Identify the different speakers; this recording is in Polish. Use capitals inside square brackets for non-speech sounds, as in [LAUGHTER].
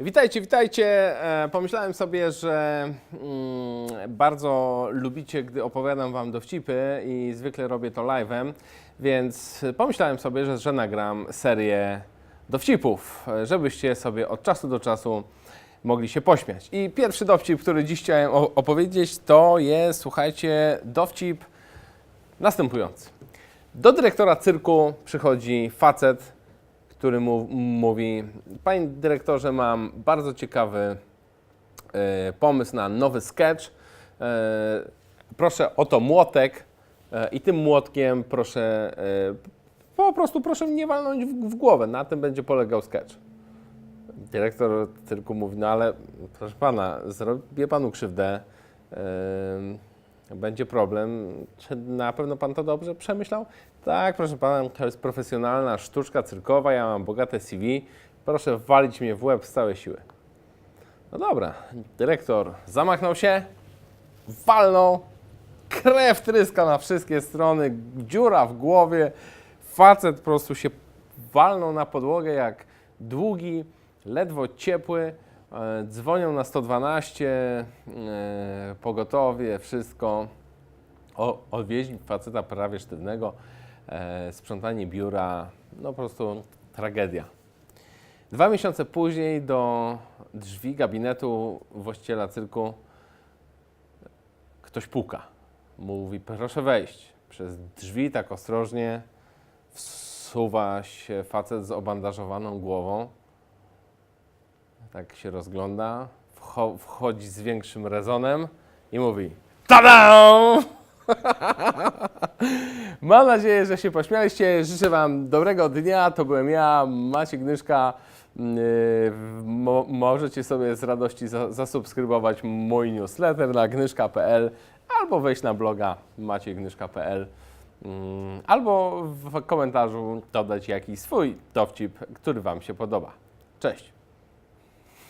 Speaker 1: Witajcie, witajcie. E, Pomyślałem sobie, że mm, bardzo lubicie, gdy opowiadam Wam dowcipy i zwykle robię to live'em, więc pomyślałem sobie, że, że nagram serię dowcipów, żebyście sobie od czasu do czasu mogli się pośmiać. I pierwszy dowcip, który dziś chciałem opowiedzieć, to jest, słuchajcie, dowcip następujący. Do dyrektora cyrku przychodzi facet, który mu mówi: Panie dyrektorze, mam bardzo ciekawy e, pomysł na nowy sketch. E, proszę oto młotek e, i tym młotkiem proszę po prostu proszę mnie walnąć w, w głowę. Na tym będzie polegał sketch. Dyrektor cyrku mówi: No ale proszę pana, zrobię panu krzywdę. Będzie problem. Czy na pewno pan to dobrze przemyślał? Tak, proszę pana, to jest profesjonalna sztuczka cyrkowa, ja mam bogate CV. Proszę walić mnie w łeb z całej siły. No dobra, dyrektor zamachnął się, walnął, krew tryska na wszystkie strony, dziura w głowie, facet po prostu się walnął na podłogę jak długi, ledwo ciepły. E, Dzwonią na 112, e, pogotowie, wszystko. O, faceta prawie sztywnego, e, sprzątanie biura, no po prostu tragedia. Dwa miesiące później do drzwi gabinetu właściciela cyrku ktoś puka. Mówi, proszę wejść. Przez drzwi tak ostrożnie wsuwa się facet z obandażowaną głową. Tak się rozgląda, wcho- wchodzi z większym rezonem i mówi Tada! [LAUGHS] Mam nadzieję, że się pośmialiście. Życzę Wam dobrego dnia. To byłem ja, Maciek Gnyszka. Yy, Mo możecie sobie z radości za zasubskrybować mój newsletter na gnyszka.pl albo wejść na bloga maciekgnyszka.pl mm, albo w komentarzu dodać jakiś swój dowcip, który Wam się podoba. Cześć!